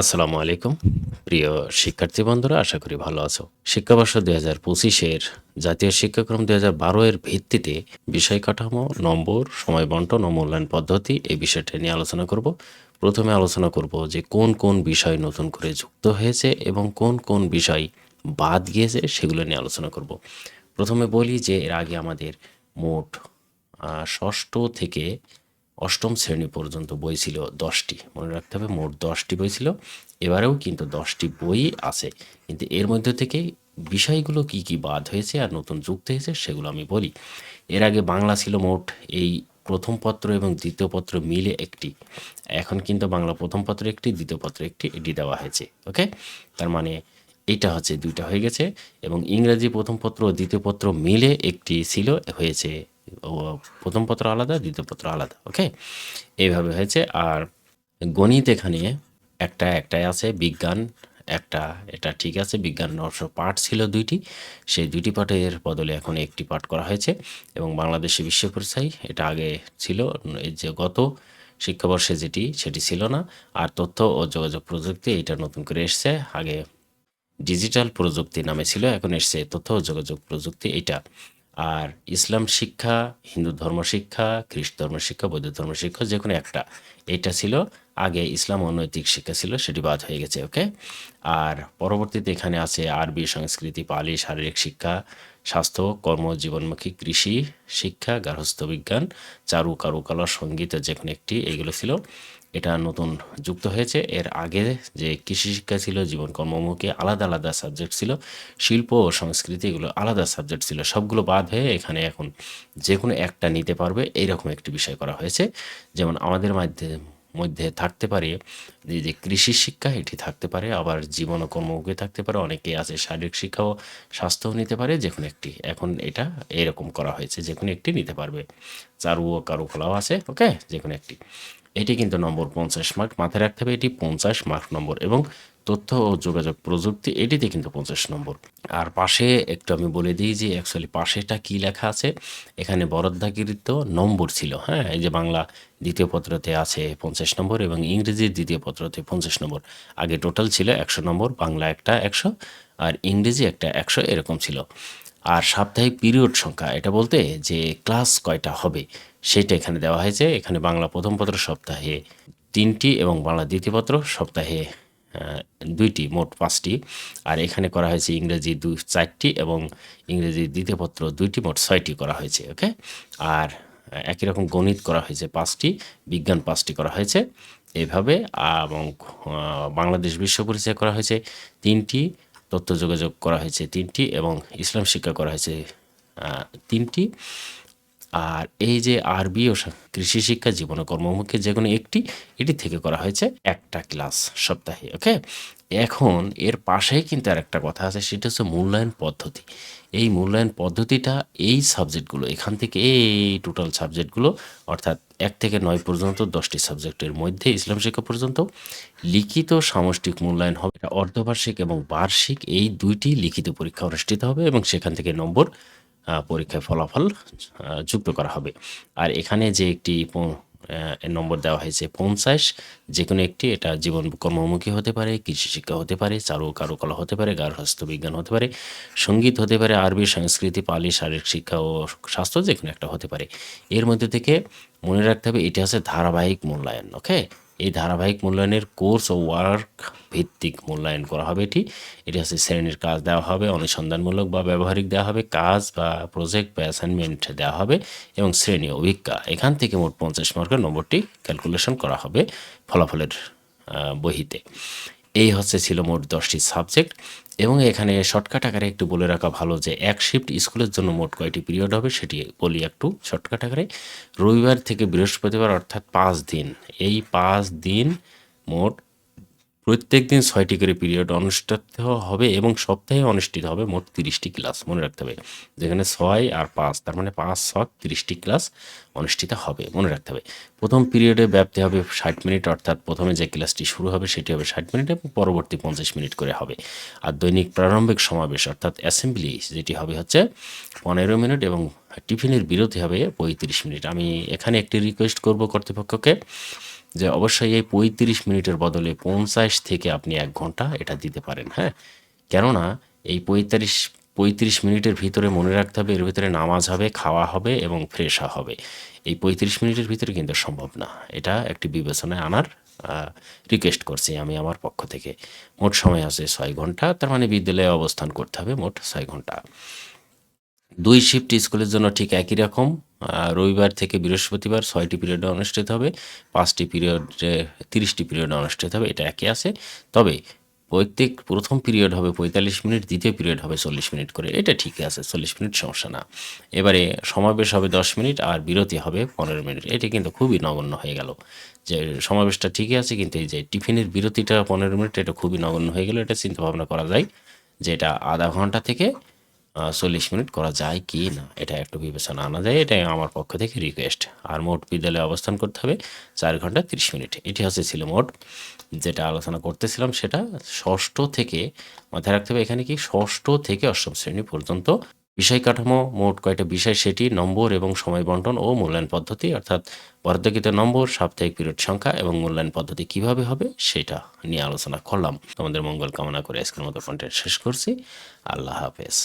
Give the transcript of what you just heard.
আসসালামু আলাইকুম। প্রিয় শিক্ষার্থী বন্ধুরা, আশা করি ভালো আছো। শিক্ষাবর্ষ দুই হাজার পঁচিশের জাতীয় শিক্ষাক্রম দুই হাজার বারো এর ভিত্তিতে বিষয় কাঠামো, নম্বর, সময় বন্টন ও মূল্যায়ন পদ্ধতি এই বিষয়টা নিয়ে আলোচনা করব। প্রথমে আলোচনা করব যে কোন কোন বিষয় নতুন করে যুক্ত হয়েছে এবং কোন কোন বিষয় বাদ গিয়েছে সেগুলো নিয়ে আলোচনা করব। প্রথমে বলি যে এর আগে আমাদের মোট ষষ্ঠ থেকে অষ্টম শ্রেণি পর্যন্ত বই ছিল দশটি। মনে রাখতে হবে মোট দশটি বই ছিল। এবারেও কিন্তু দশটি বই আছে। কিন্তু এর মধ্যে থেকে বিষয়গুলো কি কি বাদ হয়েছে আর নতুন যুক্ত হয়েছে সেগুলো আমি বলি। এর আগে বাংলা ছিল মোট এই প্রথম পত্র এবং দ্বিতীয় পত্র মিলে একটি। এখন কিন্তু বাংলা প্রথম পত্র একটি, দ্বিতীয় পত্র একটি, এটি দেওয়া হয়েছে। ওকে? তার মানে এটা হচ্ছে দুইটা হয়ে গেছে এবং ইংরেজি প্রথম পত্র ও দ্বিতীয় পত্র মিলে একটি ছিল, হয়েছে প্রথম পত্র আলাদা, দ্বিতীয় পত্র আলাদা, ওকে? এইভাবে হয়েছে। আর গণিত এখানে একটা একটাই আছে, বিজ্ঞান একটা, এটা ঠিক আছে। বিজ্ঞান অবশ্য পাঠ ছিল দুইটি। সেই দুইটি পাঠের বদলে এখন একটি পাঠ করা হয়েছে এবং বাংলাদেশে বিশ্ব পরিচয় এটা আগে ছিল। এই যে গত শিক্ষাবর্ষে যেটি, সেটি ছিল না। আর তথ্য ও যোগাযোগ প্রযুক্তি এটা নতুন করে এসছে। আগে ডিজিটাল প্রযুক্তি নামে ছিল, এখন এসছে তথ্য ও যোগাযোগ প্রযুক্তি। এটা আর ইসলাম শিক্ষা, হিন্দু ধর্ম শিক্ষা, খ্রিস্ট ধর্ম শিক্ষা, বৌদ্ধ ধর্ম শিক্ষা, যে কোনো একটা এটা ছিল। আগে ইসলাম অনৈতিক শিক্ষা ছিল, সেটি বাদ হয়ে গেছে, ওকে? আর পরবর্তীতে এখানে আছে আরবি, সংস্কৃতি, পালি, শারীরিক শিক্ষা, স্বাস্থ্য কর্ম জীবনমুখী কৃষি শিক্ষা, গার্হস্থ্য বিজ্ঞান চারু কারুকলা সংগীত, যে কোনো একটি, এইগুলো ছিল। এটা নতুন যুক্ত হয়েছে। এর আগে যে কৃষি শিক্ষা ছিল জীবন কর্মমুখী আলাদা আলাদা সাবজেক্ট ছিল, শিল্প ও সংস্কৃতি এগুলো আলাদা সাবজেক্ট ছিল। সবগুলো বাদ হয়ে এখানে এখন যে কোনো একটা নিতে পারবে। এইরকম একটি বিষয় করা হয়েছে। যেমন আমাদের মধ্যে মধ্যে থাকতে পারে যে যে কৃষি শিক্ষা, এটি থাকতে পারে, আবার জীবন ও কর্মমুখী থাকতে পারে অনেকে আছে শারীরিক শিক্ষা ও স্বাস্থ্যও নিতে পারে যে কোনো একটি। এখন এটা এরকম করা হয়েছে যে কোনো একটি নিতে পারবে। চারু ও কারুকলাও আছে, ওকে? যে কোনো একটি। এটি কিন্তু নম্বর পঞ্চাশ মার্ক। মাথায় রাখতে হবে এটি পঞ্চাশ মার্ক নম্বর এবং তথ্য ও যোগাযোগ প্রযুক্তি, এটিতে কিন্তু পঞ্চাশ নম্বর। আর পাশে একটু আমি বলে দিই যে অ্যাকচুয়ালি পাশেটা কি লেখা আছে? এখানে বরাদ্দাকৃত নম্বর ছিল হ্যাঁ? এই যে বাংলা দ্বিতীয় পত্রতে আছে পঞ্চাশ নম্বর এবং ইংরেজির দ্বিতীয় পত্রতে পঞ্চাশ নম্বর। আগে টোটাল ছিল একশো নম্বর, বাংলা একটা একশো, আর ইংরেজি একটা একশো এরকম ছিল। আর সাপ্তাহিক পিরিয়ড সংখ্যা, এটা বলতে যে ক্লাস কয়টা হবে, সেটা এখানে দেওয়া হয়েছে। এখানে বাংলা প্রথম পত্র সপ্তাহে তিনটি এবং বাংলা দ্বিতীয় পত্র সপ্তাহে দুইটি, মোট পাঁচটি। আর এখানে করা হয়েছে ইংরেজি দুই চারটি এবং ইংরেজি দ্বিতীয় পত্র দুইটি, মোট ছয়টি করা হয়েছে, ওকে? আর একই রকম গণিত করা হয়েছে পাঁচটি, বিজ্ঞান পাঁচটি করা হয়েছে। এইভাবে এবং বাংলাদেশ বিশ্ব পরিচয় করা হয়েছে। তিনটি তথ্য যোগাযোগ করা হয়েছে, তিনটি এবং ইসলাম শিক্ষা করা হয়েছে তিনটি। আর এই যে আরবি ও কৃষি শিক্ষা, জীবন কর্মমুখী যে কোনো একটি, এটি থেকে করা হয়েছে একটা ক্লাস সপ্তাহে, ওকে? এখন এর পাশেই কিন্তু আর একটা কথা আছে, সেটা হচ্ছে মূল্যায়ন পদ্ধতি। এই মূল্যায়ন পদ্ধতিটা এই সাবজেক্টগুলো, এখান থেকে এই টোটাল সাবজেক্টগুলো, অর্থাৎ এক থেকে নয় পর্যন্ত, দশটি সাবজেক্টের মধ্যে, ইসলাম শিক্ষা পর্যন্ত, লিখিত সামষ্টিক মূল্যায়ন হবে। অর্ধবার্ষিক এবং বার্ষিক, এই দুইটি লিখিত পরীক্ষা অনুষ্ঠিত হবে এবং সেখান থেকে নম্বর পরীক্ষায় ফলাফল যুক্ত করা হবে। আর এখানে যে একটি নম্বর দেওয়া হয়েছে পঞ্চাশ যে কোনো একটি, এটা জীবন কর্মমুখী হতে পারে, কৃষি শিক্ষা হতে পারে, চারু কারুকলা হতে পারে, গার্হস্থ্য বিজ্ঞান হতে পারে, সংগীত হতে পারে, আরবি, সংস্কৃতি, পালি, শারীরিক শিক্ষা ও স্বাস্থ্য যে কোনো একটা হতে পারে। এর মধ্যে থেকে মনে রাখতে হবে, এটি হচ্ছে ধারাবাহিক মূল্যায়ন ওকে এই ধারাবাহিক মূল্যায়নের কোর্স ও ওয়ার্ক ভিত্তিক মূল্যায়ন করা হবে এটি। এটি হচ্ছে শ্রেণির কাজ দেওয়া হবে, অনুসন্ধানমূলক বা ব্যবহারিক দেওয়া হবে, কাজ বা প্রজেক্ট বা অ্যাসাইনমেন্ট দেওয়া হবে এবং শ্রেণি অভিজ্ঞা এখান থেকে মোট পঞ্চাশ মার্কের নম্বরটি ক্যালকুলেশন করা হবে ফলাফলের বহিতে। এই হচ্ছে ছিল মোট দশটি সাবজেক্ট এবং এখানে শর্টকাট আকারে একটু বলে রাখা ভালো যে এক শিফট স্কুলের জন্য মোট কয়টি পিরিয়ড হবে সেটি বলি একটু শর্টকাট আকারে। রবিবার থেকে বৃহস্পতিবার অর্থাৎ পাঁচ দিন। এই পাঁচ দিন মোট প্রত্যেক দিন ছয়টি করে পিরিয়ড অনুষ্ঠিত হবে এবং সপ্তাহে অনুষ্ঠিত হবে মোট তিরিশটি ক্লাস মনে রাখতে হবে। যেখানে ছয় আর পাঁচ, তার মানে পাঁচ ছয় তিরিশটি ক্লাস অনুষ্ঠিত হবে মনে রাখতে হবে। প্রথম পিরিয়ডে ব্যাপ্তি হবে ষাট মিনিট, অর্থাৎ প্রথমে যে ক্লাসটি শুরু হবে সেটি হবে ষাট মিনিট এবং পরবর্তী পঞ্চাশ মিনিট করে হবে। আর দৈনিক প্রারম্ভিক সমাবেশ, অর্থাৎ অ্যাসেম্বলি যেটি হবে হচ্ছে পনেরো মিনিট এবং টিফিনের বিরতি হবে পঁয়ত্রিশ মিনিট। আমি এখানে একটি রিকোয়েস্ট করব কর্তৃপক্ষকে। যে অবশ্যই এই পঁয়ত্রিশ মিনিটের বদলে পঞ্চাশ থেকে আপনি এক ঘণ্টা এটা দিতে পারেন হ্যাঁ? কেননা এই পঁয়তাল্লিশ পঁয়ত্রিশ মিনিটের ভিতরে মনে রাখতে হবে এর ভিতরে নামাজ হবে, খাওয়া হবে এবং ফ্রেশ হবে। এই পঁয়ত্রিশ মিনিটের ভিতরে কিন্তু সম্ভব না। এটা একটি বিবেচনায় আনার রিকোয়েস্ট করছি আমি আমার পক্ষ থেকে। মোট সময় আছে ছয় ঘণ্টা, তার মানে বিদ্যালয়ে অবস্থান করতে হবে মোট ছয় ঘণ্টা। দুই শিফট স্কুলের জন্য ঠিক একই রকম। রবিবার থেকে বৃহস্পতিবার ছয়টি পিরিয়ডে অনুষ্ঠিত হবে, পাঁচটি পিরিয়ডে তিরিশটি পিরিয়ডে অনুষ্ঠিত হবে, এটা একই আছে। তবে প্রত্যেক প্রথম পিরিয়ড হবে পঁয়তাল্লিশ মিনিট, দ্বিতীয় পিরিয়ড হবে চল্লিশ মিনিট করে, এটা ঠিক আছে, চল্লিশ মিনিট সমস্যা না। এবারে সমাবেশ হবে দশ মিনিট আর বিরতি হবে পনেরো মিনিট, এটা কিন্তু খুবই নগণ্য হয়ে গেল। যে সমাবেশটা ঠিকই আছে, কিন্তু এই যে টিফিনের বিরতিটা পনেরো মিনিট, এটা খুবই নগণ্য হয়ে গেল, এটা চিন্তা ভাবনা করা যায় যে এটা আধা ঘণ্টা থেকে চল্লিশ মিনিট করা যায় কি না, এটা একটু বিবেচনা আনা যায়, এটাই আমার পক্ষ থেকে রিকোয়েস্ট আর মোট বিদ্যালয়ে অবস্থান করতে হবে চার ঘণ্টা তিরিশ মিনিট। এটি হচ্ছে ছিল মোট যেটা আলোচনা করতেছিলাম সেটা ষষ্ঠ থেকে মাথায় রাখতে হবে, এখানে কি ষষ্ঠ থেকে অষ্টম শ্রেণি পর্যন্ত বিষয় কাঠামো, মোট কয়টা বিষয় সেটি, নম্বর এবং সময় বন্টন ও মূল্যায়ন পদ্ধতি, অর্থাৎ বরাদ্দকৃত নম্বর, সাপ্তাহিক পিরিয়ড সংখ্যা এবং মূল্যায়ন পদ্ধতি কীভাবে হবে সেটা নিয়ে আলোচনা করলাম। তোমাদের মঙ্গল কামনা করে আজকের মতো কন্টেন্ট শেষ করছি। আল্লাহ হাফেজ।